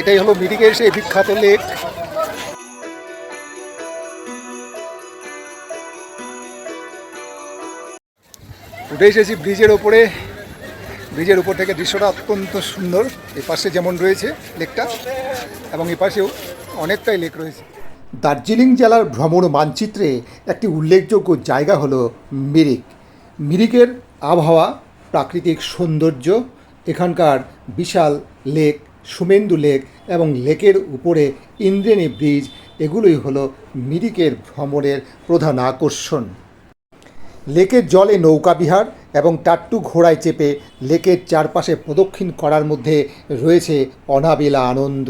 এটাই হলো মিরিকের সেই বিখ্যাত লেক। উঠে এসেছি ব্রিজের ওপরে। ব্রিজের উপর থেকে দৃশ্যটা অত্যন্ত সুন্দর। এই পাশে যেমন রয়েছে লেকটা, এবং এই পাশেও অনেকটাই লেক রয়েছে। দার্জিলিং জেলার ভ্রমণ মানচিত্রে একটি উল্লেখযোগ্য জায়গা হলো মিরিক। মিরিকের আবহাওয়া, প্রাকৃতিক সৌন্দর্য, এখানকার বিশাল লেক সুমেন্দু লেক এবং লেকের উপরে ইন্দ্রেণী ব্রিজ, এগুলোই হলো মিরিকের ভ্রমণের প্রধান আকর্ষণ। লেকের জলে নৌকা বিহার এবং টাট্টু ঘোড়ায় চেপে লেকের চারপাশে প্রদক্ষিণ করার মধ্যে রয়েছে অনাবিলা আনন্দ।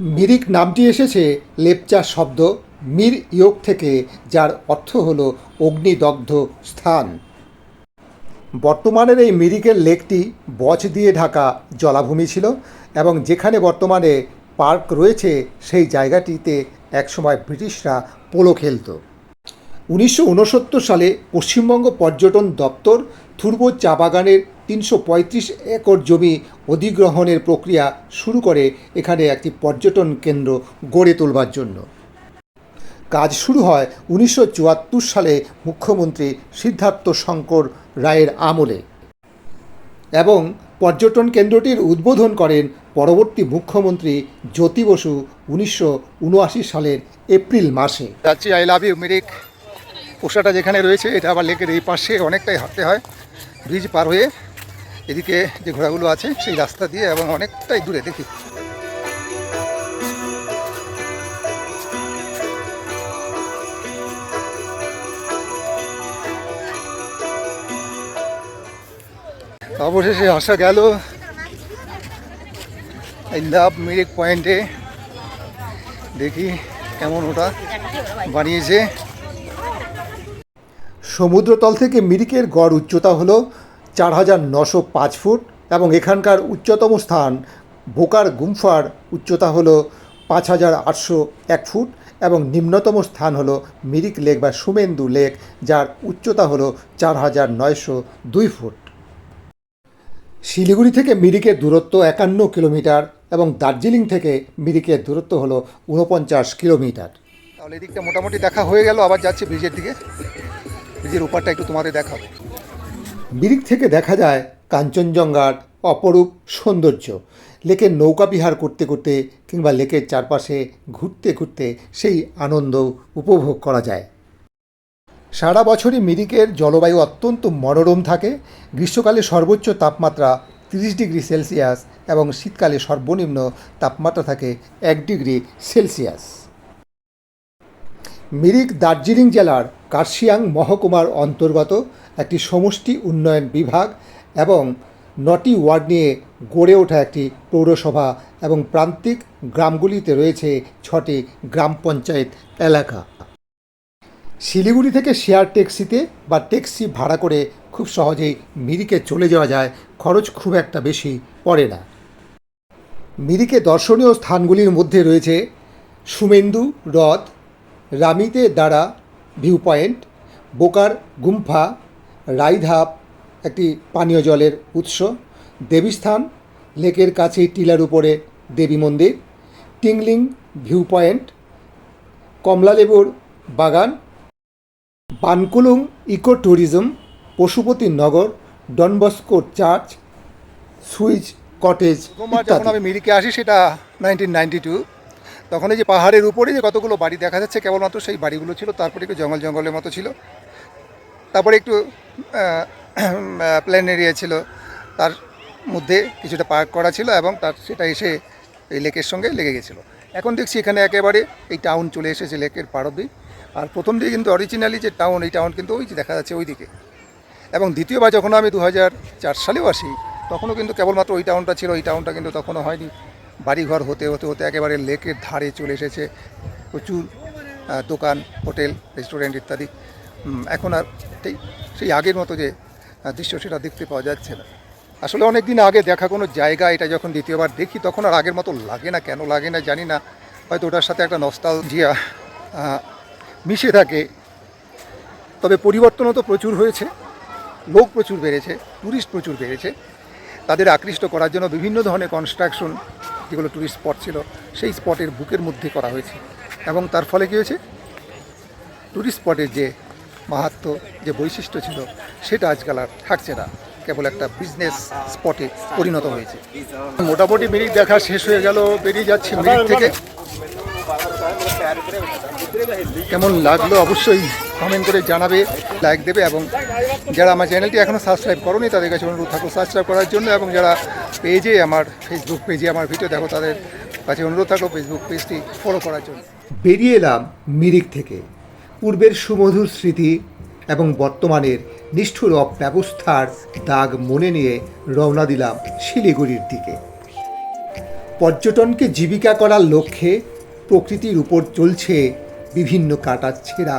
মিরিক নামটি এসেছে লেপচা শব্দ, মির ইয়োগ থেকে, যার অর্থ হল অগ্নিদগ্ধ স্থান। বর্তমানের এই মিরিকের লেকটি বচ দিয়ে ঢাকা জলাভূমি ছিল এবং যেখানে বর্তমানে পার্ক রয়েছে, সেই জায়গাটিতে একসময় ব্রিটিশরা পোলো খেলতো। উনিশশো সালে পশ্চিমবঙ্গ পর্যটন দপ্তর থুর্ব চা বাগানের তিনশো পঁয়ত্রিশ একর জমি অধিগ্রহণের প্রক্রিয়া শুরু করে এখানে একটি পর্যটন কেন্দ্র গড়ে তোলবার জন্য। কাজ শুরু হয় উনিশশো চুয়াত্তর সালে মুখ্যমন্ত্রী সিদ্ধার্থ শঙ্কর রায়ের আমলে। এবং পর্যটন কেন্দ্রটির উদ্বোধন করেন পরবর্তী মুখ্যমন্ত্রী জ্যোতি বসু উনিশশো উনআশি সালের এপ্রিল মাসে। যাচ্ছি আই লাভ ইউ মিরিক পোষাটা যেখানে রয়েছে, এটা আবার লেকের এই পাশে অনেকটাই হাঁটতে হয়, ব্রিজ পার হয়ে। এদিকে যে ঘোড়াগুলো আছে, সেই রাস্তা দিয়ে এবং অনেকটাই দূরে, দেখি। অবশেষে আসা গেল। আই লাভ মিরিক পয়েন্টে। দেখি কেমন ওটা বানিয়েছে। সমুদ্রতল থেকে মিরিকের গড় উচ্চতা হলো চার হাজার নশো পাঁচ ফুট এবং এখানকার উচ্চতম স্থান বোকার গুম্ফার উচ্চতা হলো পাঁচ হাজার আটশো এক ফুট এবং নিম্নতম স্থান হলো মিরিক লেক বা সুমেন্দু লেক, যার উচ্চতা হলো চার হাজার নয়শো দুই ফুট। শিলিগুড়ি থেকে মিরিকের দূরত্ব একান্ন কিলোমিটার এবং দার্জিলিং থেকে মিরিকের দূরত্ব হলো উনপঞ্চাশ কিলোমিটার। তাহলে এদিকটা মোটামুটি দেখা হয়ে গেল, আবার যাচ্ছি ব্রিজের দিকে। ব্রিজের উপারটা একটু তোমাদের দেখাবো। মিরিক থেকে দেখা যায় কাঞ্চনজঙ্ঘার অপরূপ সৌন্দর্য। লেকের নৌকা বিহার করতে করতে কিংবা লেকের চারপাশে ঘুরতে ঘুরতে সেই আনন্দ উপভোগ করা যায়। সারা বছরই মিরিকের জলবায়ু অত্যন্ত মনোরম থাকে। গ্রীষ্মকালে সর্বোচ্চ তাপমাত্রা তিরিশ ডিগ্রি সেলসিয়াস এবং শীতকালে সর্বনিম্ন তাপমাত্রা থাকে এক ডিগ্রি সেলসিয়াস। মিরিক দার্জিলিং জেলার কার্শিয়াং মহকুমার অন্তর্গত একটি সমষ্টি উন্নয়ন বিভাগ এবং নটি ওয়ার্ড নিয়ে গড়ে ওঠা একটি পৌরসভা এবং প্রান্তিক গ্রামগুলিতে রয়েছে ছটি গ্রাম পঞ্চায়েত এলাকা। শিলিগুড়ি থেকে শেয়ার ট্যাক্সিতে বা ট্যাক্সি ভাড়া করে খুব সহজেই মিরিকে চলে যাওয়া যায়, খরচ খুব একটা বেশি পড়ে না। মিরিকে দর্শনীয় স্থানগুলির মধ্যে রয়েছে সুমেন্দু, হ্রদ, রামিতে দাঁড়া ভিউ পয়েন্ট বোকার গুম্ফা, রাইধাপ, একটি পানীয় জলের উৎস, দেবীস্থান, লেকের কাছে টিলার উপরে দেবী মন্দির, টিংলিং ভিউ পয়েন্ট কমলালেবুর বাগান Bunkulung eco tourism Pashupati Nagar Don Bosco church Swiss cottage যখন আমি মিরিকে আসি সেটা নাইনটিন নাইনটি টু। তখন এই যে পাহাড়ের উপরে যে কতগুলো বাড়ি দেখা যাচ্ছে কেবলমাত্র সেই বাড়িগুলো ছিল তারপরে একটু জঙ্গল জঙ্গলের মতো ছিল। তারপরে একটু প্ল্যান এরিয়া ছিল তার মধ্যে কিছুটা পার্ক করা ছিল এবং তার সেটা এসে এই লেকের সঙ্গে লেগে গেছিল। এখন দেখছি এখানে একেবারে এই টাউন চলে এসেছে লেকের পার অব্দি আর প্রথম দিকে কিন্তু অরিজিনালি যে টাউন এই টাউন কিন্তু ওই যে দেখা যাচ্ছে ওই দিকে এবং দ্বিতীয়বার যখন আমি দু হাজার চার সালেও আসি, তখনও কিন্তু কেবলমাত্র ওই টাউনটা ছিল ওই টাউনটা কিন্তু তখনও হয়নি। বাড়িঘর হতে হতে হতে একেবারে লেকের ধারে চলে এসেছে। প্রচুর দোকান, হোটেল রেস্টুরেন্ট ইত্যাদি। এখন আর সেই সেই আগের মতো যে দৃশ্য সেটা দেখতে পাওয়া যাচ্ছে না। আসলে অনেক দিন আগে দেখা কোনো জায়গা, এটা যখন দ্বিতীয়বার দেখি, তখন আর আগের মতো লাগে না, কেন লাগে না জানি না। হয়তো ওটার সাথে একটা নস্টালজিয়া মিশে থাকে, তবে পরিবর্তনও তো প্রচুর হয়েছে, লোক প্রচুর বেড়েছে ট্যুরিস্ট প্রচুর বেড়েছে। তাদের আকৃষ্ট করার জন্য বিভিন্ন ধরনের কনস্ট্রাকশন যেগুলো টুরিস্ট স্পট ছিল, সেই স্পটের বুকের মধ্যে করা হয়েছে। এবং তার ফলে কী হয়েছে? টুরিস্ট স্পটের যে মাহাত্ম, যে বৈশিষ্ট্য ছিল, সেটা আজকাল আর থাকছে না। কেবল একটা বিজনেস স্পটে পরিণত হয়েছে। মোটামুটি মিনিট দেখা শেষ হয়ে গেল, বেরিয়ে যাচ্ছে মিনিট থেকে। কেমন লাগল অবশ্যই কমেন্ট করে জানাবে লাইক দেবে এবং যারা আমার চ্যানেলটি এখনও সাবস্ক্রাইব করোনি, তাদের কাছে অনুরোধ থাকো সাবস্ক্রাইব করার জন্য এবং যারা পেজে আমার ফেসবুক পেজে আমার ভিডিও দেখো, তাদের কাছে অনুরোধ থাকো ফেসবুক পেজটি ফলো করার জন্য। বেরিয়ে এলাম মিরিক থেকে। পূর্বের সুমধুর স্মৃতি এবং বর্তমানের নিষ্ঠুর অব্যবস্থার দাগ মনে নিয়ে রওনা দিলাম শিলিগুড়ির দিকে। পর্যটনকে জীবিকা করার লক্ষ্যে প্রকৃতির উপর চলছে বিভিন্ন কাটা ছেঁড়া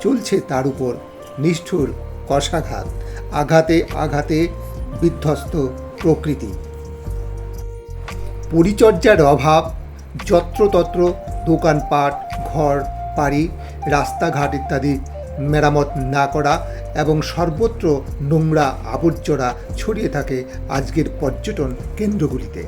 চলছে তার উপর নিষ্ঠুর কষাঘাত, আঘাতে আঘাতে বিধ্বস্ত প্রকৃতি। পরিচর্যার অভাব, যত্রতত্র দোকানপাট, ঘর, বাড়ি, রাস্তাঘাট ইত্যাদি মেরামত না করা এবং সর্বত্র নোংরা আবর্জনা ছড়িয়ে থাকে আজকের পর্যটন কেন্দ্রগুলিতে।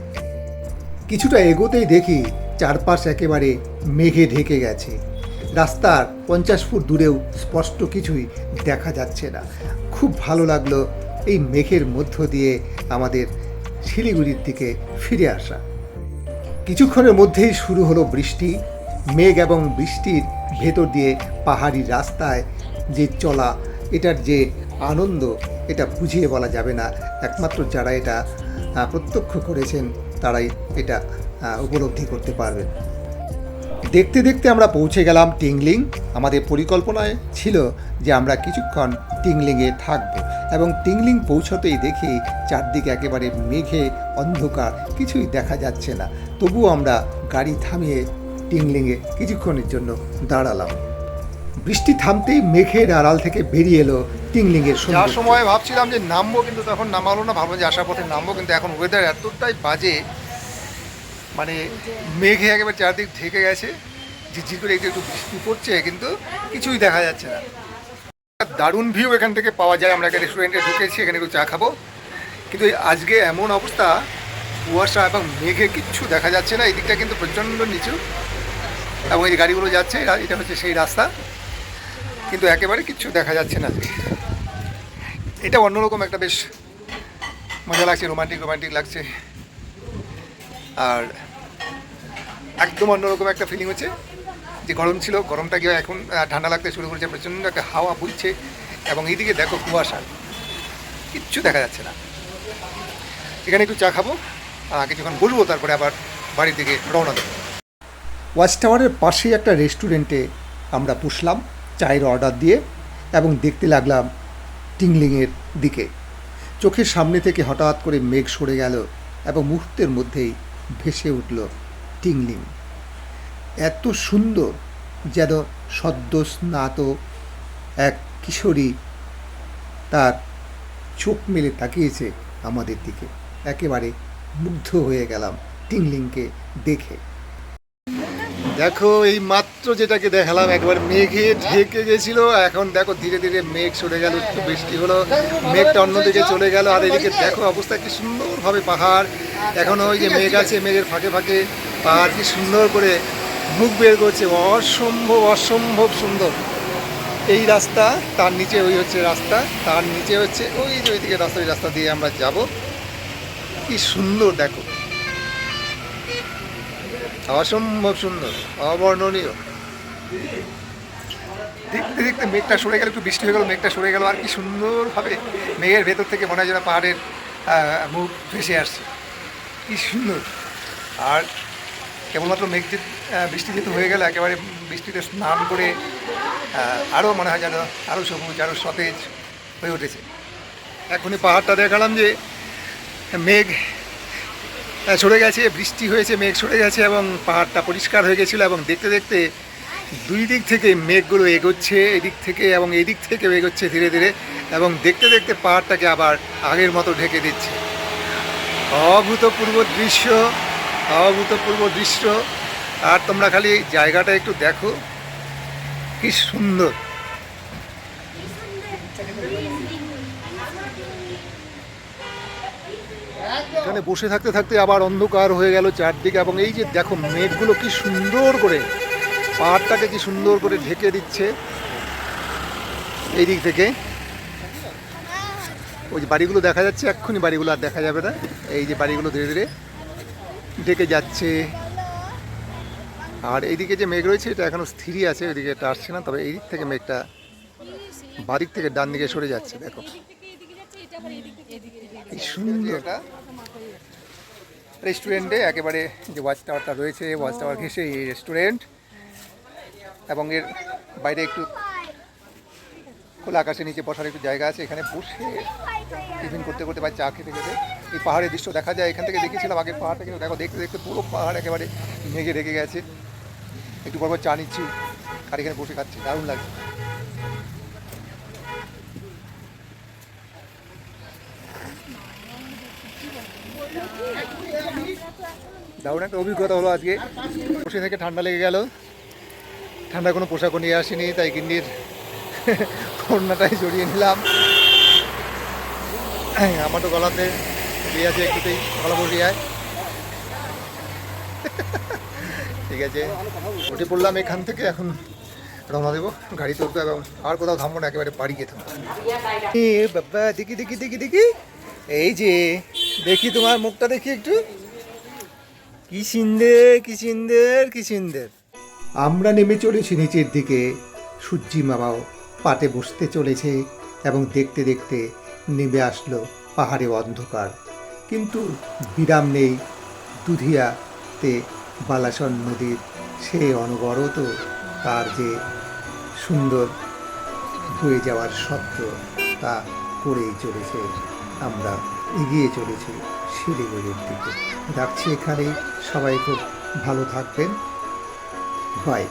কিছুটা এগোতেই দেখি চারপাশ একেবারে মেঘে ঢেকে গেছে। রাস্তার পঞ্চাশ ফুট দূরেও স্পষ্ট কিছুই দেখা যাচ্ছে না। খুব ভালো লাগল এই মেঘের মধ্য দিয়ে আমাদের শিলিগুড়ির দিকে ফিরে আসা। কিছুক্ষণের মধ্যেই শুরু হলো বৃষ্টি। মেঘ এবং বৃষ্টির ভেতর দিয়ে পাহাড়ি রাস্তায় যে চলা, এটার যে আনন্দ, এটা বুঝিয়ে বলা যাবে না। একমাত্র যারা এটা প্রত্যক্ষ করেছেন, তারাই এটা উপলব্ধি করতে পারবেন। দেখতে দেখতে আমরা পৌঁছে গেলাম টিংলিং। আমাদের পরিকল্পনায় ছিল যে আমরা কিছুক্ষণ টিংলিংয়ে থাকব এবং টিংলিং পৌঁছতেই দেখি চারদিকে একেবারে মেঘে অন্ধকার কিছুই দেখা যাচ্ছে না। তবুও আমরা গাড়ি থামিয়ে টিংলিংয়ে কিছুক্ষণের জন্য দাঁড়ালাম। বৃষ্টি থামতেই মেঘের আড়াল থেকে বেরিয়ে এলো টিংলিংয়ের যার সময় ভাবছিলাম যে নামবো কিন্তু তখন নামালো না ভাবলাম যে আসার পথে নামবো কিন্তু এখন ওয়েদার এতটাই বাজে মানে মেঘে একেবারে চারদিক ঢেকে গেছে, ঝিরঝির করে একটু একটু বৃষ্টি পড়ছে, কিন্তু কিছুই দেখা যাচ্ছে না। দারুণ ভিউ এখান থেকে পাওয়া যায়, আমরা একটা রেস্টুরেন্টে ঢুকেছি, এখানে একটু চা খাব। কিন্তু আজকে এমন অবস্থা, কুয়াশা এবং মেঘে কিচ্ছু দেখা যাচ্ছে না এই দিকটা কিন্তু প্রচণ্ড নিচু। এবং এই গাড়িগুলো যাচ্ছে এটা হচ্ছে সেই রাস্তা। কিন্তু একেবারে কিচ্ছু দেখা যাচ্ছে না। এটা অন্যরকম একটা বেশ মজা লাগছে রোমান্টিক রোমান্টিক লাগছে। আর একদম অন্যরকম একটা ফিলিং হচ্ছে। যে গরম ছিল, গরমটা গিয়ে এখন ঠান্ডা লাগতে শুরু করেছে, প্রচণ্ড একটা হাওয়া বইছে এবং এইদিকে দেখো কুয়াশা। কিচ্ছু দেখা যাচ্ছে না। এখানে একটু চা খাব কিছুক্ষণ বলব তারপরে আবার বাড়ির দিকে রওনা দেবো। ওয়াচ টাওয়ারের পাশেই একটা রেস্টুরেন্টে আমরা পুষলাম চায়ের অর্ডার দিয়ে এবং দেখতে লাগলাম টিংলিংয়ের দিকে। চোখের সামনে থেকে হঠাৎ করে মেঘ সরে গেল এবং মুহূর্তের মধ্যেই ভেসে উঠল টিংলিং। এত সুন্দর যেন সদ্য স্নাত এক কিশোরী তার চোখ মেলে তাকিয়েছে আমাদের দিকে। একেবারে মুগ্ধ হয়ে গেলাম টিংলিংকে দেখে। দেখো, এই মাত্র যেটাকে দেখালাম, একবার মেঘে ঢেকে গেছিল, এখন দেখো ধীরে ধীরে মেঘ সরে গেল, একটু বৃষ্টি হলো, মেঘটা অন্যদিকে চলে গেল, আর এদিকে দেখো অবস্থা কি সুন্দরভাবে পাহাড়, এখনও ওই যে মেঘ আছে, মেঘের ফাঁকে ফাঁকে পাহাড় কি সুন্দর করে মুখ বের করছে, অসম্ভব অসম্ভব সুন্দর। এই রাস্তা, তার নিচে ওই হচ্ছে রাস্তা, তার নিচে হচ্ছে ওই যে ওইদিকে রাস্তা, ওই রাস্তা দিয়ে আমরা যাব। কি সুন্দর, দেখো। অসম্ভব সুন্দর, অবর্ণনীয়। দেখতে দেখতে মেঘটা সরে গেল, একটু বৃষ্টি হয়ে গেল, মেঘটা সরে গেল, আর কি সুন্দরভাবে মেঘের ভেতর থেকে মনে হয় যেন পাহাড়ের মুখ ভেসে আসছে। কি সুন্দর। আর কেবলমাত্র মেঘ যে বৃষ্টি যেহেতু হয়ে গেল, একেবারে বৃষ্টিতে স্নান করে আরও মনে হয় যেন আরও সবুজ আরও সতেজ হয়ে উঠেছে। এখনই পাহাড়টা দেখালাম যে মেঘ সরে গেছে, বৃষ্টি হয়েছে, মেঘ সরে গেছে এবং পাহাড়টা পরিষ্কার হয়ে গেছিল এবং দেখতে দেখতে দুই দিক থেকে মেঘগুলো এগোচ্ছে, এদিক থেকে এবং এদিক থেকে এগোচ্ছে ধীরে ধীরে এবং দেখতে দেখতে পাহাড়টাকে আবার আগের মতো ঢেকে দিচ্ছে। অভূতপূর্ব দৃশ্য। অভূতপূর্ব দৃশ্য। আর তোমরা খালি জায়গাটা একটু দেখো। কি সুন্দর। এখানে বসে থাকতে থাকতে আবার অন্ধকার হয়ে গেল চারদিকে এবং এই যে দেখো মেঘগুলো কি সুন্দর করে, পাহাড়টাকে কি সুন্দর করে ঢেকে দিচ্ছে। এই দিক থেকে। ওই যে বাড়িগুলো দেখা যাচ্ছে, এক্ষুনি বাড়িগুলো আর দেখা যাবে না। এই যে বাড়িগুলো ধীরে ধীরে। ঢেকে যাচ্ছে। আর এইদিকে যে মেঘ রয়েছে, এটা এখনও স্থিরই আছে, ওইদিকে এটা আসছে না, তবে এই দিক থেকে মেঘটা বাদিক থেকে ডান দিকে সরে যাচ্ছে, দেখো। সুন্দর। রেস্টুরেন্টে একেবারে যে ওয়াচ টাওয়ারটা রয়েছে, ওয়াচ টাওয়ার ঘেসে এই রেস্টুরেন্ট। এবং এর বাইরে একটু খোলা আকাশের নিচে বসার একটু জায়গা আছে, এখানে বসে টিফিন করতে করতে বা চা খেতে খেতে এই পাহাড়ের দৃশ্য দেখা যায়, এখান থেকে দেখেছিলাম আগের পাহাড়টা, কিন্তু দেখো, দেখতে দেখতে পুরো পাহাড় একেবারে মেঘে রেখে গেছে। একটু পর চা নিচ্ছি আর এখানে বসে খাচ্ছি, দারুণ লাগছে। দারুণ একটা অভিজ্ঞতা হলো আজকে। বসে থেকে ঠান্ডা লেগে গেল। ঠান্ডা কোনো পোশাকও নিয়ে আসিনি, তাই গিন্নির ওড়নাটাই জড়িয়ে নিলাম। আমার তো গলাতে দিয়ে আছে, একটুতেই গলা বসিয়ে আয়। ঠিক আছে, উঠে পড়লাম এখান থেকে, এখন রওনা দেবো গাড়ি তুলতে এবং আর কোথাও থামবো না, একেবারে বাড়ি থামবো। এ বাবা, দেখি দেখি দেখি দেখি। এই যে, দেখি তোমার মুখটা দেখি একটু। কি সুন্দর কি সুন্দর কি সুন্দর। আমরা নেমে চলেছি নিচের দিকে। সূর্যি মামাও পাটে বসতে চলেছে এবং দেখতে দেখতে নেমে আসলো পাহাড়ে অন্ধকার। কিন্তু বিরাম নেই। দুধিয়াতে বালাসন নদীর সে অনবরত তার যে সুন্দর বয়ে যাওয়ার শব্দ তা করেই চলেছে। আমরা এগিয়ে চলেছি শিলিগুড়ির দিকে। রাখছি এখানে সবাই খুব ভালো থাকবেন। বাই